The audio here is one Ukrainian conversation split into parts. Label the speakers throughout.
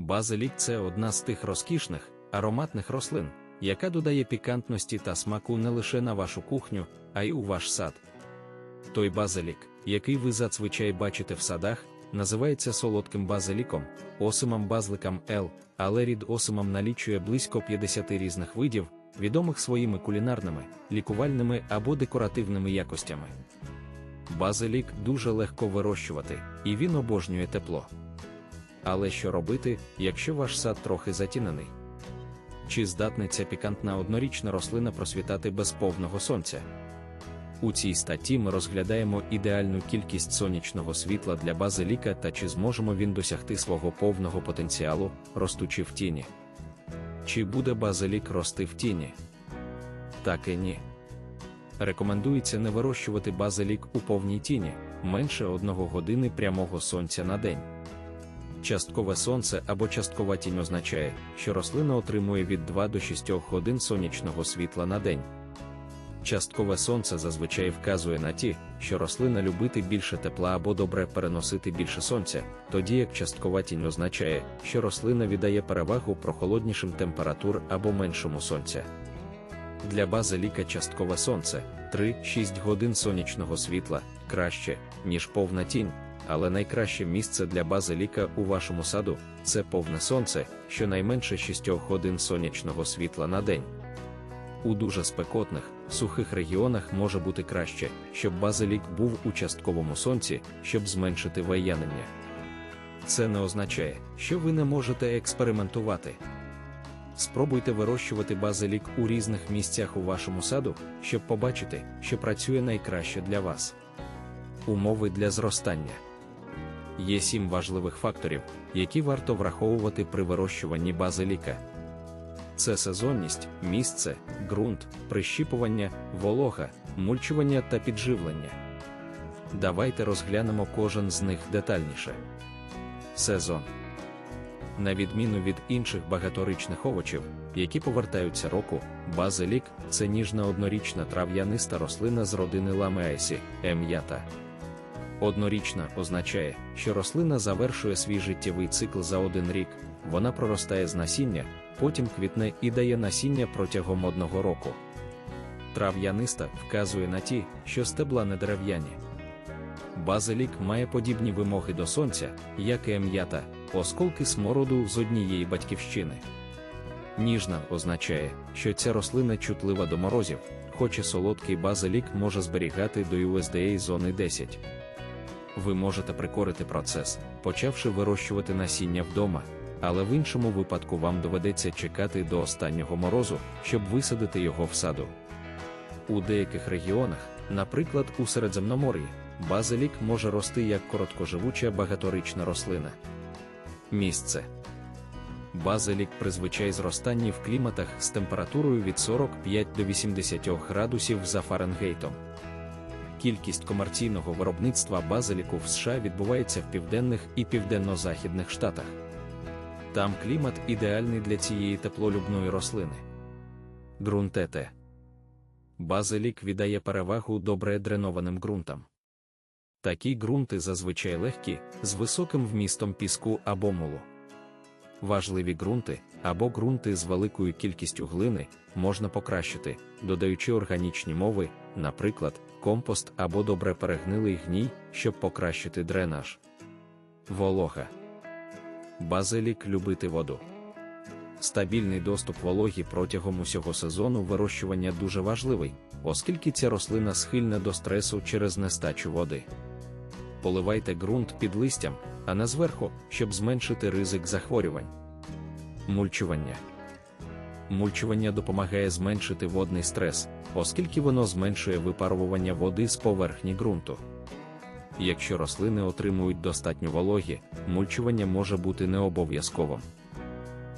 Speaker 1: Базилік це одна з тих розкішних, ароматних рослин, яка додає пікантності та смаку не лише на вашу кухню, а й у ваш сад. Той базилік, який ви зазвичай бачите в садах, називається солодким базиліком, осимом базликом Л, але рід осимом налічує близько 50 різних видів, відомих своїми кулінарними, лікувальними або декоративними якостями. Базилік дуже легко вирощувати, і він обожнює тепло. Але що робити, якщо ваш сад трохи затінений? Чи здатна ця пікантна однорічна рослина просвітати без повного сонця? У цій статті ми розглядаємо ідеальну кількість сонячного світла для базиліка та чи зможемо він досягти свого повного потенціалу, ростучи в тіні. Чи буде базилік рости в тіні? Так і ні. Рекомендується не вирощувати базилік у повній тіні менше одного години прямого сонця на день. Часткове сонце або часткова тінь означає, що рослина отримує від 2 до 6 годин сонячного світла на день. Часткове сонце зазвичай вказує на ті, що рослина любити більше тепла або добре переносити більше сонця, тоді як часткова тінь означає, що рослина віддає перевагу прохолоднішим температур або меншому сонця. Для базиліка часткове сонце 3-6 годин сонячного світла краще, ніж повна тінь, але найкраще місце для базиліка у вашому саду це повне сонце, щонайменше 6 годин сонячного світла на день. У дуже спекотних, сухих регіонах може бути краще, щоб базилік був у частковому сонці, щоб зменшити виянення. Це не означає, що ви не можете експериментувати. Спробуйте вирощувати базилік у різних місцях у вашому саду, щоб побачити, що працює найкраще для вас. Умови для зростання. Є сім важливих факторів, які варто враховувати при вирощуванні базиліка. Це сезонність, місце, ґрунт, прищіпування, волога, мульчування та підживлення. Давайте розглянемо кожен з них детальніше. Сезон. На відміну від інших багаторічних овочів, які повертаються року, базилік це ніжна однорічна трав'яниста рослина з родини ламеасі, ем'ята. Однорічна означає, що рослина завершує свій життєвий цикл за один рік, вона проростає з насіння, потім квітне і дає насіння протягом одного року. Трав'яниста вказує на ті, що стебла не дерев'яні. Базилік має подібні вимоги до сонця, як і ем'ята, осколки смороду з однієї батьківщини. Ніжна означає, що ця рослина чутлива до морозів, хоч і солодкий базилік може зберігати до USDA зони 10. Ви можете прикорити процес, почавши вирощувати насіння вдома, але в іншому випадку вам доведеться чекати до останнього морозу, щоб висадити його в саду. У деяких регіонах, наприклад, у Середземномор'ї, базилік може рости як короткоживуча багаторічна рослина. Місце базилік призвичай зростанні в кліматах з температурою від 45 до 80 градусів за Фаренгейтом. Кількість комерційного виробництва базиліку в США відбувається в південних і південно-західних штатах. Там клімат ідеальний для цієї теплолюбної рослини. Ґрунтете. Базилік віддає перевагу добре дренованим ґрунтам. Такі ґрунти зазвичай легкі, з високим вмістом піску або мулу. Важливі ґрунти або ґрунти з великою кількістю глини можна покращити, додаючи органічні мови, наприклад, компост або добре перегнилий гній, щоб покращити дренаж. Волога. Базилік любити воду. Стабільний доступ вологі протягом усього сезону вирощування дуже важливий, оскільки ця рослина схильна до стресу через нестачу води. Поливайте ґрунт під листям, а не зверху, щоб зменшити ризик захворювань. Мульчування. Мульчування допомагає зменшити водний стрес, оскільки воно зменшує випарування води з поверхні ґрунту. Якщо рослини отримують достатньо вологі, мульчування може бути не обов'язковим.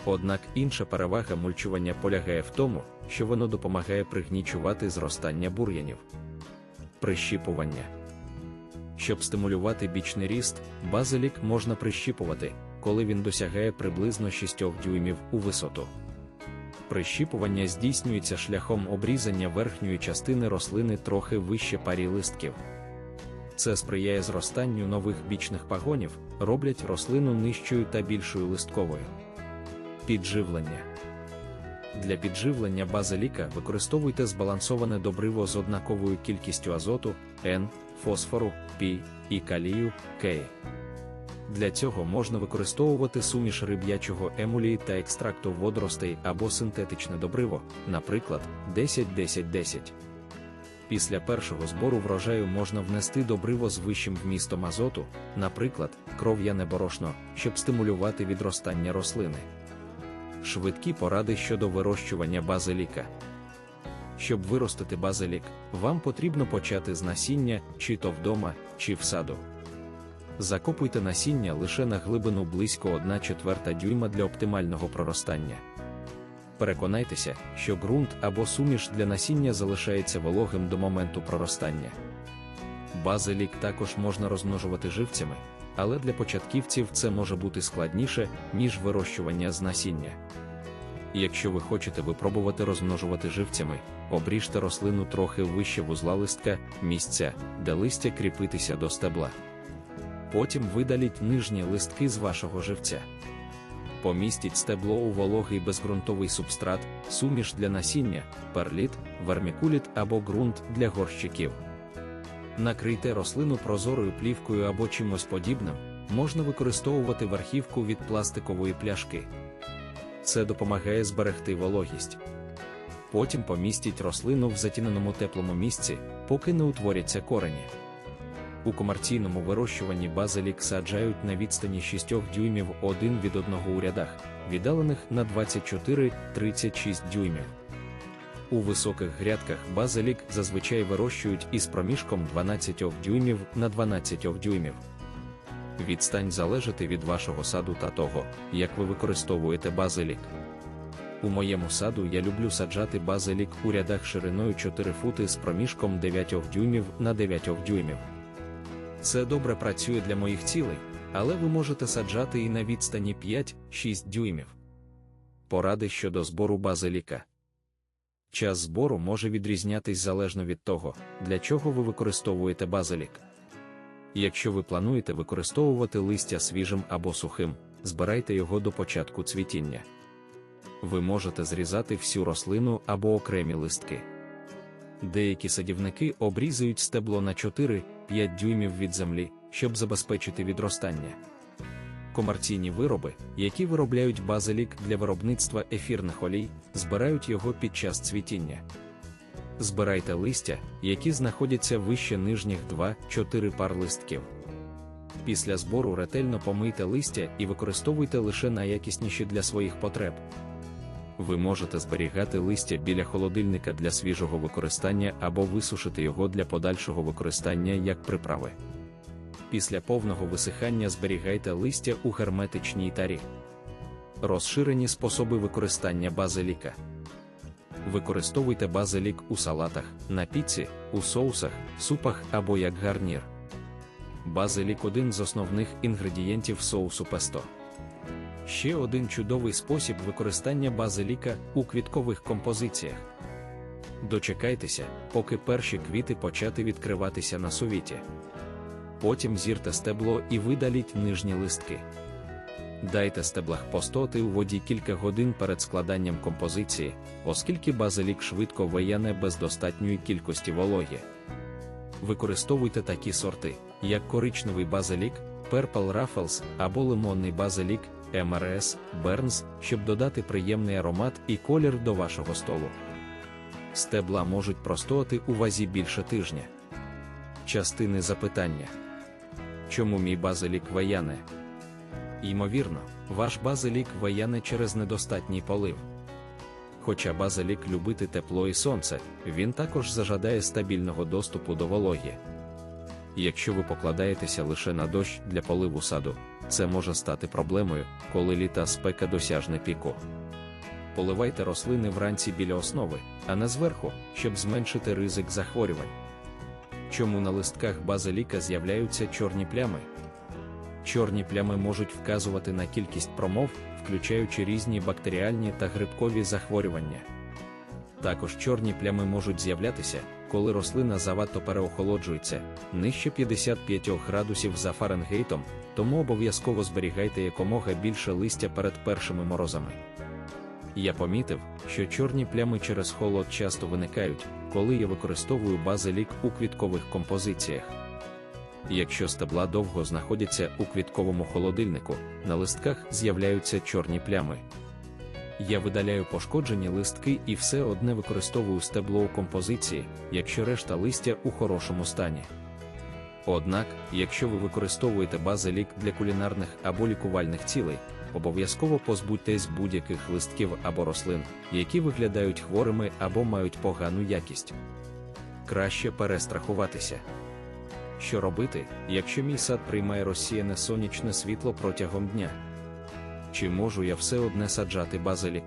Speaker 1: Однак інша перевага мульчування полягає в тому, що воно допомагає пригнічувати зростання бур'янів. Прищіпування. Щоб стимулювати бічний ріст, базилік можна прищіпувати, коли він досягає приблизно 6 дюймів у висоту. Прищіпування здійснюється шляхом обрізання верхньої частини рослини трохи вище парі листків. Це сприяє зростанню нових бічних пагонів, роблять рослину нижчою та більшою листковою. Підживлення для підживлення базиліка використовуйте збалансоване добриво з однаковою кількістю азоту, Н, фосфору, Пі і калію К. Для цього можна використовувати суміш риб'ячого емулії та екстракту водоростей або синтетичне добриво, наприклад, 10-10-10. Після першого збору врожаю можна внести добриво з вищим вмістом азоту, наприклад, кров'яне борошно, щоб стимулювати відростання рослини. Швидкі поради щодо вирощування базиліка. Щоб виростити базилік, вам потрібно почати з насіння, чи то вдома, чи в саду. Закопуйте насіння лише на глибину близько 1 четверта дюйма для оптимального проростання. Переконайтеся, що ґрунт або суміш для насіння залишається вологим до моменту проростання. Базилік також можна розмножувати живцями, але для початківців це може бути складніше, ніж вирощування з насіння. Якщо ви хочете випробувати розмножувати живцями, обріжте рослину трохи вище вузла листка, місця, де листя кріпитися до стебла. Потім видаліть нижні листки з вашого живця. Помістіть стебло у вологий безґрунтовий субстрат, суміш для насіння, перліт, вермікуліт або ґрунт для горщиків. Накрийте рослину прозорою плівкою або чимось подібним, можна використовувати верхівку від пластикової пляшки. Це допомагає зберегти вологість. Потім помістіть рослину в затіненому теплому місці, поки не утворяться корені. У комерційному вирощуванні базилік саджають на відстані 6 дюймів один від одного у рядах, віддалених на 24-36 дюймів. У високих грядках базилік зазвичай вирощують із проміжком 12 дюймів на 12 дюймів. Відстань залежати від вашого саду та того, як ви використовуєте базилік. У моєму саду я люблю саджати базилік у рядах шириною 4 фути з проміжком 9 дюймів на 9 дюймів. Це добре працює для моїх цілей, але ви можете саджати і на відстані 5-6 дюймів. Поради щодо збору базиліка. Час збору може відрізнятись залежно від того, для чого ви використовуєте базилік. Якщо ви плануєте використовувати листя свіжим або сухим, збирайте його до початку цвітіння. Ви можете зрізати всю рослину або окремі листки. Деякі садівники обрізають стебло на 4-5 дюймів від землі, щоб забезпечити відростання. Комерційні вироби, які виробляють базилік для виробництва ефірних олій, збирають його під час цвітіння. Збирайте листя, які знаходяться вище нижніх 2-4 пар листків. Після збору ретельно помийте листя і використовуйте лише найякісніші для своїх потреб. Ви можете зберігати листя біля холодильника для свіжого використання або висушити його для подальшого використання як приправи. Після повного висихання зберігайте листя у герметичній тарі. Розширені способи використання базиліка. Використовуйте базилік у салатах, на піці, у соусах, супах або як гарнір. Базилік один з основних інгредієнтів соусу песто. Ще один чудовий спосіб використання базиліка у квіткових композиціях. Дочекайтеся, поки перші квіти почати відкриватися на совіті. Потім зірте стебло і видаліть нижні листки. Дайте стеблах постоти у воді кілька годин перед складанням композиції, оскільки базилік швидко вияне без достатньої кількості вологі. Використовуйте такі сорти, як коричневий базилік, Purple Ruffles або лимонний базилік, MRS, Burns, щоб додати приємний аромат і колір до вашого столу. Стебла можуть простояти у вазі більше тижня. Частини запитання. Чому мій базилік ваяне? Ймовірно, ваш базилік ваяне через недостатній полив. Хоча базилік любити тепло і сонце, він також зажадає стабільного доступу до вологі. Якщо ви покладаєтеся лише на дощ для поливу саду, це може стати проблемою, коли літа спека досяжне піку. Поливайте рослини вранці біля основи, а не зверху, щоб зменшити ризик захворювань. Чому на листках базиліка з'являються чорні плями? Чорні плями можуть вказувати на кількість промов, включаючи різні бактеріальні та грибкові захворювання. Також чорні плями можуть з'являтися, коли рослина завадто переохолоджується нижче 55 градусів за Фаренгейтом, тому обов'язково зберігайте якомога більше листя перед першими морозами. Я помітив, що чорні плями через холод часто виникають, коли я використовую базилік у квіткових композиціях. Якщо стебла довго знаходяться у квітковому холодильнику, на листках з'являються чорні плями. Я видаляю пошкоджені листки і все одне використовую стебло у композиції, якщо решта листя у хорошому стані. Однак, якщо ви використовуєте базилік для кулінарних або лікувальних цілей, обов'язково позбудьтесь будь-яких листків або рослин, які виглядають хворими або мають погану якість. Краще перестрахуватися. Що робити, якщо мій сад приймає розсіяне сонячне світло протягом дня? Чи можу я все одне саджати базилік?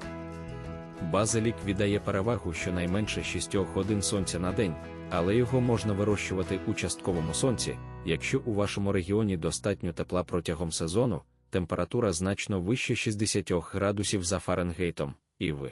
Speaker 1: Базилік віддає перевагу щонайменше 6 годин сонця на день, але його можна вирощувати у частковому сонці, якщо у вашому регіоні достатньо тепла протягом сезону, температура значно вище 60 градусів за Фаренгейтом, і ви